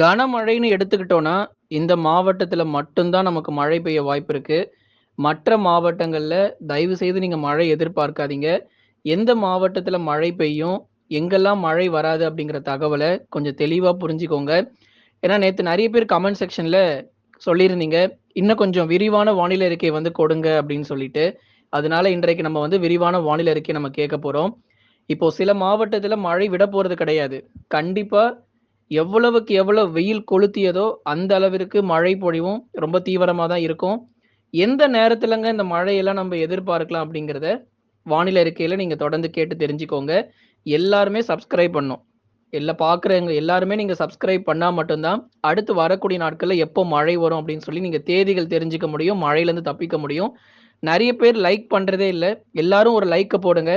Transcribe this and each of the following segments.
கனமழைன்னு எடுத்துக்கிட்டோம்னா, இந்த மாவட்டத்தில் மட்டும்தான் நமக்கு மழை பெய்ய வாய்ப்பு இருக்கு. மற்ற மாவட்டங்களில் தயவு செய்து நீங்கள் மழை எதிர்பார்க்காதீங்க. எந்த மாவட்டத்தில் மழை பெய்யும், எங்கெல்லாம் மழை வராது அப்படிங்கிற தகவலை கொஞ்சம் தெளிவாக புரிஞ்சுக்கோங்க. ஏன்னா நேற்று நிறைய பேர் கமெண்ட் செக்ஷனில் சொல்லியிருந்தீங்க. இன்னும் கொஞ்சம் விரிவான வானிலை அறிக்கை வந்து கொடுங்க அப்படின்னு சொல்லிட்டு. அதனால இன்றைக்கு நம்ம வந்து விரிவான வானிலை அறிக்கை நம்ம கேட்க போகிறோம் இப்போ சில மாவட்டத்தில் மழை விட போகிறது கிடையாது. கண்டிப்பாக எவ்வளவுக்கு எவ்வளவு வெயில் கொளுத்தியதோ, அந்த அளவிற்கு மழை பொழிவும் ரொம்ப தீவிரமாக தான் இருக்கும். எந்த நேரத்துலங்க இந்த மழையெல்லாம் நம்ம எதிர்பார்க்கலாம் அப்படிங்கிறத, வானிலை இருக்கையில் நீங்கள் தொடர்ந்து கேட்டு தெரிஞ்சுக்கோங்க. எல்லாருமே சப்ஸ்கிரைப் பண்ணும் எல்லாம் பார்க்குறவங்க எல்லாருமே நீங்கள் சப்ஸ்கிரைப் பண்ணால் மட்டும்தான் அடுத்து வரக்கூடிய நாட்களில் எப்போ மழை வரும் அப்படின்னு சொல்லி நீங்கள் தேதிகள் தெரிஞ்சுக்க முடியும். மழையிலேருந்து தப்பிக்க முடியும். நிறைய பேர் லைக் பண்ணுறதே இல்லை எல்லாரும் ஒரு லைக்கை போடுங்க.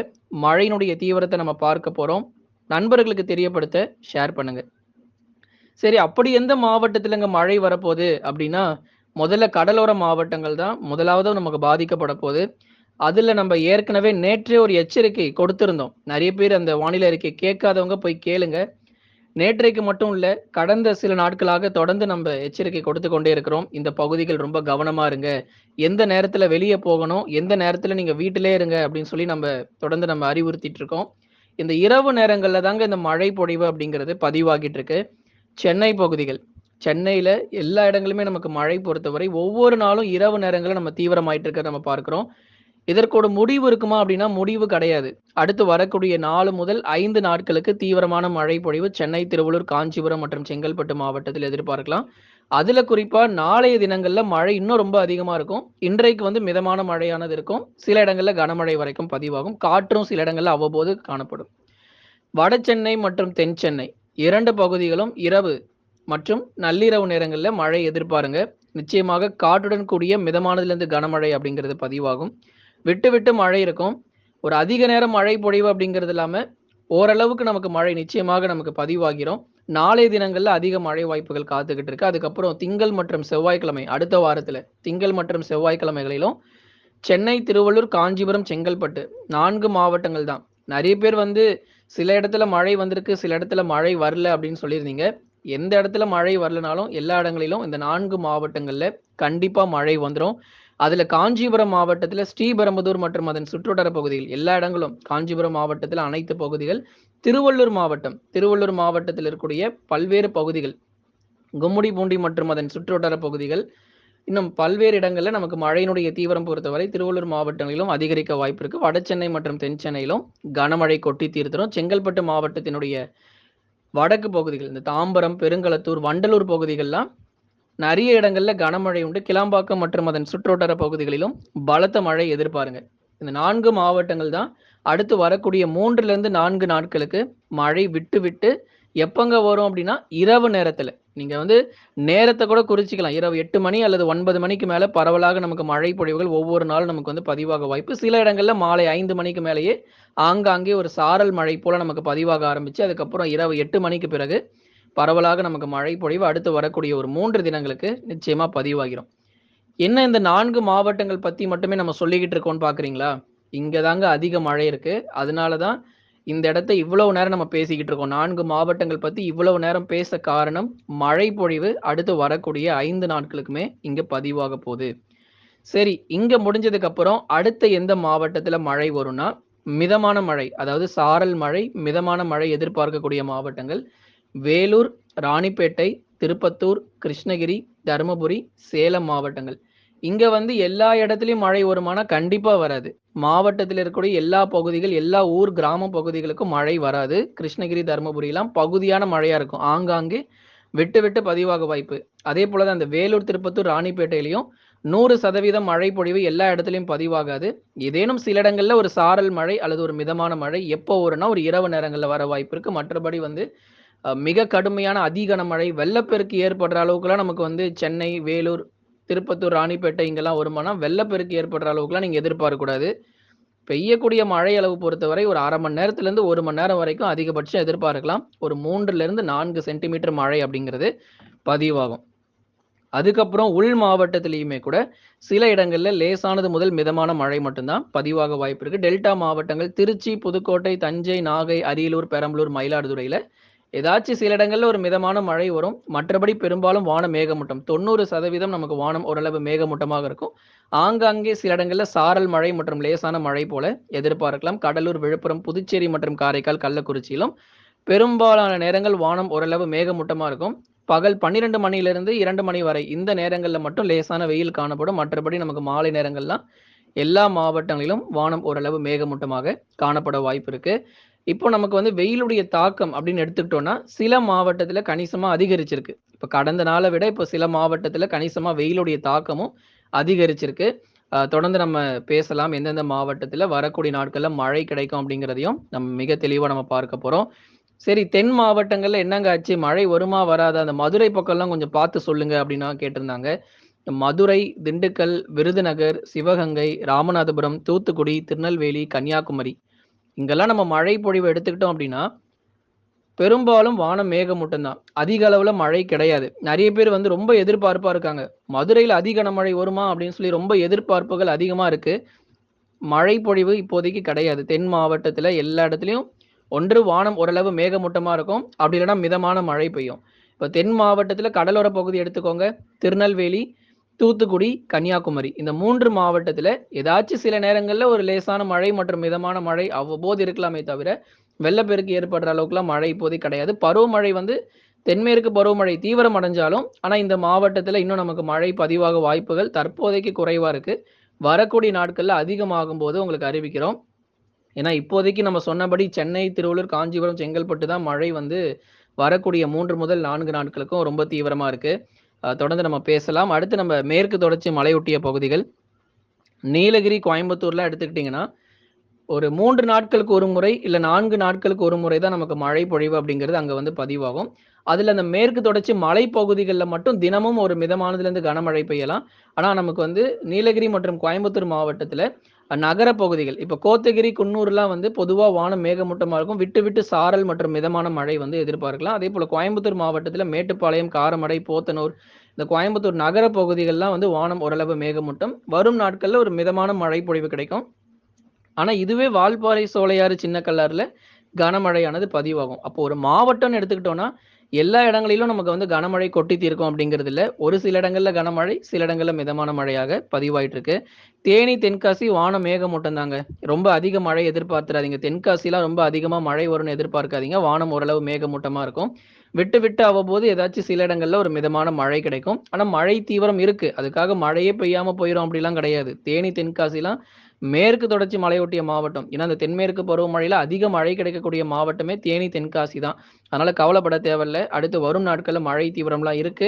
மழையினுடைய தீவிரத்தை நம்ம பார்க்க போகிறோம் நண்பர்களுக்கு தெரியப்படுத்த ஷேர் பண்ணுங்கள் சரி அப்படி எந்த மாவட்டத்திலங்க மழை வரப்போகுது அப்படின்னா, முதல்ல கடலோர மாவட்டங்கள் தான் முதலாவது நமக்கு பாதிக்கப்பட அதில் அதுல நம்ம ஏற்கனவே நேற்றே ஒரு எச்சரிக்கை கொடுத்திருந்தோம். நிறைய பேர் அந்த வானிலை அறிக்கை கேட்காதவங்க போய் கேளுங்க. நேற்றைக்கு மட்டும் இல்ல, கடந்த சில நாட்களாக தொடர்ந்து நம்ம எச்சரிக்கை கொடுத்து கொண்டே இருக்கிறோம். இந்த பகுதிகள் ரொம்ப கவனமா இருங்க. எந்த நேரத்தில் வெளியே போகணும், எந்த நேரத்தில் நீங்க வீட்டிலே இருங்க அப்படின்னு சொல்லி நம்ம தொடர்ந்து நம்ம அறிவுறுத்திட்டு இருக்கோம். இந்த இரவு நேரங்கள்ல தாங்க இந்த மழை பொழிவு அப்படிங்கிறது பதிவாகிட்டு இருக்கு. சென்னை பகுதிகள். சென்னையில் எல்லா இடங்களுமே நமக்கு மழை பொறுத்தவரை ஒவ்வொரு நாளும் இரவு நேரங்களில் நம்ம தீவிரமாயிட்டு இருக்கிறத நம்ம பார்க்குறோம் இதற்கோட முடிவு இருக்குமா அப்படின்னா, முடிவு கிடையாது. அடுத்து வரக்கூடிய நாலு முதல் ஐந்து நாட்களுக்கு தீவிரமான மழை பொழிவு சென்னை, திருவள்ளூர், காஞ்சிபுரம் மற்றும் செங்கல்பட்டு மாவட்டத்தில் எதிர்பார்க்கலாம். அதுல குறிப்பா நாளைய தினங்கள்ல மழை இன்னும் ரொம்ப அதிகமா இருக்கும். இன்றைக்கு வந்து மிதமான மழையானது இருக்கும். சில இடங்கள்ல கனமழை வரைக்கும் பதிவாகும். காற்றும் சில இடங்கள்ல அவ்வப்போது காணப்படும். வட சென்னை மற்றும் தென் சென்னை இரண்டு பகுதிகளும் இரவு மற்றும் நள்ளிரவு நேரங்களில் மழை எதிர்பாருங்க. நிச்சயமாக காற்றுடன் கூடிய மிதமானதுலேருந்து கனமழை அப்படிங்கிறது பதிவாகும். விட்டு விட்டு மழை இருக்கும். ஒரு அதிக நேரம் மழை பொழிவு அப்படிங்கிறது இல்லாமல் ஓரளவுக்கு நமக்கு மழை நிச்சயமாக நமக்கு பதிவாகிறோம் நாளைய தினங்களில் அதிக மழை வாய்ப்புகள் காத்துக்கிட்டு இருக்கு. அதுக்கப்புறம் திங்கள் மற்றும் செவ்வாய்க்கிழமை அடுத்த வாரத்தில் திங்கள் மற்றும் செவ்வாய்க்கிழமைகளிலும் சென்னை, திருவள்ளூர், காஞ்சிபுரம், செங்கல்பட்டு நான்கு மாவட்டங்கள் தான். நிறைய பேர் வந்து சில இடத்துல மழை வந்திருக்கு, சில இடத்துல மழை வரல அப்படின்னு சொல்லியிருந்தீங்க. எந்த இடத்துல மழை வரலனாலும் எல்லா இடங்களிலும் இந்த நான்கு மாவட்டங்கள்ல கண்டிப்பா மழை வந்துடும் அதுல காஞ்சிபுரம் மாவட்டத்தில் ஸ்ரீபெரும்புதூர் மற்றும் அதன் சுற்றுவட்டார பகுதிகள் எல்லா இடங்களும் காஞ்சிபுரம் மாவட்டத்தில் அனைத்து பகுதிகள். திருவள்ளூர் மாவட்டம் திருவள்ளூர் மாவட்டத்தில் இருக்கக்கூடிய பல்வேறு பகுதிகள். கும்மிடிப்பூண்டி மற்றும் அதன் சுற்றுவட்டார பகுதிகள். இன்னும் பல்வேறு இடங்களில் நமக்கு மழையினுடைய தீவிரம் பொறுத்தவரை திருவள்ளூர் மாவட்டங்களிலும் அதிகரிக்க வாய்ப்பு இருக்கு. வடசென்னை மற்றும் தென் சென்னையிலும் கனமழை கொட்டி தீர்த்திடும் செங்கல்பட்டு மாவட்டத்தினுடைய வடக்கு பகுதிகள் இந்த தாம்பரம், பெருங்களத்தூர், வண்டலூர் பகுதிகள்லாம் நிறைய இடங்களில் கனமழை உண்டு. கிளாம்பாக்கம் மற்றும் அதன் சுற்றுவட்டார பகுதிகளிலும் பலத்த மழை எதிர்பாருங்க. இந்த நான்கு மாவட்டங்கள் தான் அடுத்து வரக்கூடிய 3லிருந்து 4 நாட்களுக்கு மழை விட்டு விட்டு எப்பங்க வரும் அப்படின்னா, இரவு நேரத்தில் நீங்கள் வந்து நேரத்தை கூட குறிச்சிக்கலாம் இரவு எட்டு மணி அல்லது ஒன்பது மணிக்கு மேலே பரவலாக நமக்கு மழை பொழிவுகள் ஒவ்வொரு நாளும் நமக்கு வந்து பதிவாக வாய்ப்பு. சில இடங்களில் மாலை ஐந்து மணிக்கு மேலேயே ஆங்காங்கே ஒரு சாரல் மழை போல் நமக்கு பதிவாக ஆரம்பித்து அதுக்கப்புறம் இரவு எட்டு மணிக்கு பிறகு பரவலாக நமக்கு மழை பொழிவு அடுத்து வரக்கூடிய ஒரு மூன்று தினங்களுக்கு நிச்சயமாக பதிவாகிரும். என்ன இந்த நான்கு மாவட்டங்கள் பற்றி மட்டுமே நம்ம சொல்லிக்கிட்டு இருக்கோம்னு பார்க்குறீங்களா? இங்கே தாங்க அதிக மழை இருக்குது அதனால தான் இந்த இடத்த இவ்வளவு நேரம் நம்ம பேசிக்கிட்டு இருக்கோம். நான்கு மாவட்டங்கள் பத்தி இவ்வளவு நேரம் பேச காரணம், மழை பொழிவு அடுத்து வரக்கூடிய ஐந்து நாட்களுக்குமே இங்க பதிவாக போகுது சரி, இங்க முடிஞ்சதுக்கு அப்புறம் அடுத்த எந்த மாவட்டத்துல மழை வரும்னா, மிதமான மழை அதாவது சாரல் மழை, மிதமான மழை எதிர்பார்க்கக்கூடிய மாவட்டங்கள் வேலூர், ராணிப்பேட்டை, திருப்பத்தூர், கிருஷ்ணகிரி, தருமபுரி, சேலம் மாவட்டங்கள். இங்க வந்து எல்லா இடத்துலயும் மழை வருமானா கண்டிப்பா வராது. மாவட்டத்தில் இருக்கக்கூடிய எல்லா பகுதிகள், எல்லா ஊர், கிராம பகுதிகளுக்கும் மழை வராது. கிருஷ்ணகிரி, தருமபுரிலாம் பகுதியான மழையா இருக்கும். ஆங்காங்கே விட்டு விட்டு பதிவாக வாய்ப்பு. அதேபோல போலதான் அந்த வேலூர், திருப்பத்தூர், ராணிப்பேட்டையிலையும் நூறு சதவீதம் மழை பொழிவு எல்லா இடத்துலையும் பதிவாகாது. ஏதேனும் சில இடங்கள்ல ஒரு சாரல் மழை அல்லது ஒரு மிதமான மழை எப்போ வரும்னா, ஒரு இரவு நேரங்களில் வர வாய்ப்பு இருக்கு. மற்றபடி வந்து மிக கடுமையான அதிகன மழை வெள்ளப்பெருக்கு ஏற்படுற அளவுக்குலாம் நமக்கு வந்து சென்னை, வேலூர், திருப்பத்தூர், ராணிப்பேட்டை இங்கெல்லாம் வருமானா, வெள்ளப்பெருக்கு ஏற்படுற அளவுக்குலாம் நீங்கள் எதிர்பார்க்கக்கூடாது. பெய்யக்கூடிய மழை அளவு பொறுத்தவரை ஒரு அரை மணி நேரத்துலேருந்து ஒரு மணி நேரம் வரைக்கும் அதிகபட்சம் எதிர்பார்க்கலாம். ஒரு 3லிருந்து 4 சென்டிமீட்டர் மழை அப்படிங்கிறது பதிவாகும். அதுக்கப்புறம் உள் மாவட்டத்திலையுமே கூட சில இடங்களில் லேசானது முதல் மிதமான மழை மட்டும்தான் பதிவாக வாய்ப்பு இருக்கு. டெல்டா மாவட்டங்கள் திருச்சி, புதுக்கோட்டை, தஞ்சை, நாகை, அரியலூர், பெரம்பலூர், மயிலாடுதுறையில் ஏதாச்சும் சில இடங்கள்ல ஒரு மிதமான மழை வரும். மற்றபடி பெரும்பாலும் வானம் மேகமூட்டம். 90% நமக்கு வானம் ஓரளவு மேகமூட்டமாக இருக்கும். ஆங்காங்கே சில இடங்கள்ல சாரல் மழை மற்றும் லேசான மழை போல எதிர்பார்க்கலாம். கடலூர், விழுப்புரம், புதுச்சேரி மற்றும் காரைக்கால், கள்ளக்குறிச்சியிலும் பெரும்பாலான நேரங்கள் வானம் ஓரளவு மேகமூட்டமா இருக்கும். பகல் 12 மணியிலிருந்து இரண்டு மணி வரை இந்த நேரங்களில் மட்டும் லேசான வெயில் காணப்படும். மற்றபடி நமக்கு மாலை நேரங்கள்லாம் எல்லா மாவட்டங்களிலும் வானம் ஓரளவு மேகமூட்டமாக காணப்பட வாய்ப்பு இருக்கு. இப்போ நமக்கு வந்து வெயிலுடைய தாக்கம் அப்படின்னு எடுத்துக்கிட்டோம்னா, சில மாவட்டத்தில் கணிசமாக அதிகரிச்சிருக்கு. இப்போ கடந்த நாளை விட இப்போ சில மாவட்டத்தில் கணிசமாக வெயிலுடைய தாக்கமும் அதிகரிச்சிருக்கு. தொடர்ந்து நம்ம பேசலாம். எந்தெந்த மாவட்டத்தில் வரக்கூடிய நாட்களில் மழை கிடைக்கும் அப்படிங்கிறதையும் நம்ம மிக தெளிவாக நம்ம பார்க்க போகிறோம் சரி தென் மாவட்டங்கள்ல என்னங்க ஆச்சு? மழை வருமா? வராத அந்த மதுரை பக்கம்லாம் கொஞ்சம் பார்த்து சொல்லுங்க அப்படின்னா கேட்டிருந்தாங்க. மதுரை, திண்டுக்கல், விருதுநகர், சிவகங்கை, ராமநாதபுரம், தூத்துக்குடி, திருநெல்வேலி, கன்னியாகுமரி இங்கெல்லாம் நம்ம மழை பொழிவு எடுத்துக்கிட்டோம் அப்படின்னா, பெரும்பாலும் வானம் மேகமூட்டம் தான். அதிக அளவுல மழை கிடையாது. நிறைய பேர் வந்து ரொம்ப எதிர்பார்ப்பா இருக்காங்க. மதுரையில் அதிக மழை வருமா? அப்படின்னு சொல்லி ரொம்ப எதிர்பார்ப்புகள் அதிகமா இருக்கு. மழை பொழிவு இப்போதைக்கு கிடையாது. தென் மாவட்டத்தில் எல்லா இடத்துலையும் ஒன்று வானம் ஓரளவு மேகமூட்டமா இருக்கும். அப்படி இல்லைன்னா மிதமான மழை பெய்யும். இப்போ தென் மாவட்டத்தில் கடலோர பகுதி எடுத்துக்கோங்க. திருநெல்வேலி, தூத்துக்குடி, கன்னியாகுமரி இந்த மூன்று மாவட்டத்தில் ஏதாச்சும் சில நேரங்களில் ஒரு லேசான மழை மற்றும் மிதமான மழை அவ்வப்போது இருக்கலாமே தவிர, வெள்ளப்பெருக்கு ஏற்படுற அளவுக்குலாம் மழை இப்போதைக்கு கிடையாது. பருவமழை வந்து தென்மேற்கு பருவமழை தீவிரம் அடைஞ்சாலும், ஆனால் இந்த மாவட்டத்தில் இன்னும் நமக்கு மழை பதிவாக வாய்ப்புகள் தற்போதைக்கு குறைவாக இருக்குது வரக்கூடிய நாட்களில் அதிகமாகும் போது உங்களுக்கு அறிவிக்கிறோம். ஏன்னா இப்போதைக்கு நம்ம சொன்னபடி சென்னை, திருவள்ளூர், காஞ்சிபுரம், செங்கல்பட்டு தான் மழை வந்து வரக்கூடிய மூன்று முதல் நான்கு நாட்களுக்கும் ரொம்ப தீவிரமாக இருக்குது தொடர்ந்து நம்ம பேசலாம். அடுத்து நம்ம மேற்கு தொடர்ச்சி மலையொட்டிய பகுதிகள். நீலகிரி, கோயம்புத்தூர்லாம் எடுத்துக்கிட்டிங்கன்னா ஒரு மூன்று நாட்களுக்கு ஒரு முறை, இல்லை நான்கு நாட்களுக்கு ஒரு முறை தான் நமக்கு மழை பொழிவு அப்படிங்கிறது அங்கே வந்து பதிவாகும். அதில் அந்த மேற்கு தொடர்ச்சி மலைப்பகுதிகளில் மட்டும் தினமும் ஒரு மிதமானதுலேருந்து கனமழை பெய்யலாம். ஆனால் நமக்கு வந்து நீலகிரி மற்றும் கோயம்புத்தூர் மாவட்டத்தில் நகர பகுதிகள், இப்போ கோத்தகிரி, குன்னூர்லாம் வந்து பொதுவாக வானம் மேகமூட்டமாக இருக்கும். விட்டு விட்டு சாரல் மற்றும் மிதமான மழை வந்து எதிர்பார்க்கலாம். அதே போல் கோயம்புத்தூர் மாவட்டத்தில் மேட்டுப்பாளையம், காரமடை, போத்தனூர் இந்த கோயம்புத்தூர் நகர பகுதிகள்லாம் வந்து வானம் ஓரளவு மேகமூட்டம். வரும் நாட்களில் ஒரு மிதமான மழை பொழிவு கிடைக்கும். ஆனால் இதுவே வால்பாறை, சோலையாறு, சின்ன சின்னக்கல்லாறுல கனமழையானது பதிவாகும். அப்போ ஒரு மாவட்டம்னு எடுத்துக்கிட்டோம்னா, எல்லா இடங்களிலும் நமக்கு வந்து கனமழை கொட்டி தீர்க்கும் அப்படிங்கிறது இல்லை ஒரு சில இடங்கள்ல கனமழை, சில இடங்கள்ல மிதமான மழையாக பதிவாயிட்டு இருக்கு. தேனி, தென்காசி வானம் மேகமூட்டம் தாங்க. ரொம்ப அதிக மழை எதிர்பார்த்துறாதீங்க. தென்காசிலாம் ரொம்ப அதிகமா மழை வரும்னு எதிர்பார்க்காதீங்க. வானம் ஓரளவு மேகமூட்டமா இருக்கும். விட்டு விட்டு அவ்வப்போது ஏதாச்சும் சில இடங்கள்ல ஒரு மிதமான மழை கிடைக்கும். ஆனா மழை தீவிரம் இருக்கு. அதுக்காக மழையே பெய்யாம போயிடும் அப்படிலாம் கிடையாது. தேனி, தென்காசிலாம் மேற்கு தொடர்ச்சி மலையொட்டிய மாவட்டம். ஏன்னா, அந்த தென்மேற்கு பருவமழையில அதிக மழை கிடைக்கக்கூடிய மாவட்டமே தேனி, தென்காசி தான். அதனால கவலைப்பட தேவையில்ல. அடுத்து வரும் நாட்களில் மழை தீவிரம்லாம் இருக்கு.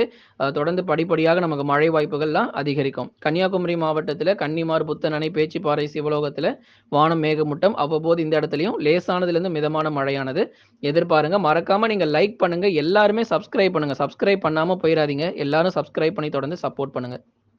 தொடர்ந்து படிப்படியாக நமக்கு மழை வாய்ப்புகள்லாம் அதிகரிக்கும். கன்னியாகுமரி மாவட்டத்தில் கன்னிமார், புத்தன் அணை, பேச்சிப்பாறை, சிவலோகத்தில் வானம் மேகமூட்டம். அவ்வப்போது இந்த இடத்துலையும் லேசானதுலேருந்து மிதமான மழையானது எதிர்பாருங்க. மறக்காம நீங்க லைக் பண்ணுங்க. எல்லாருமே சப்ஸ்கிரைப் பண்ணுங்க. சப்ஸ்கிரைப் பண்ணாம போயிடாதீங்க எல்லாரும் சப்ஸ்கிரைப் பண்ணி தொடர்ந்து சப்போர்ட் பண்ணுங்க.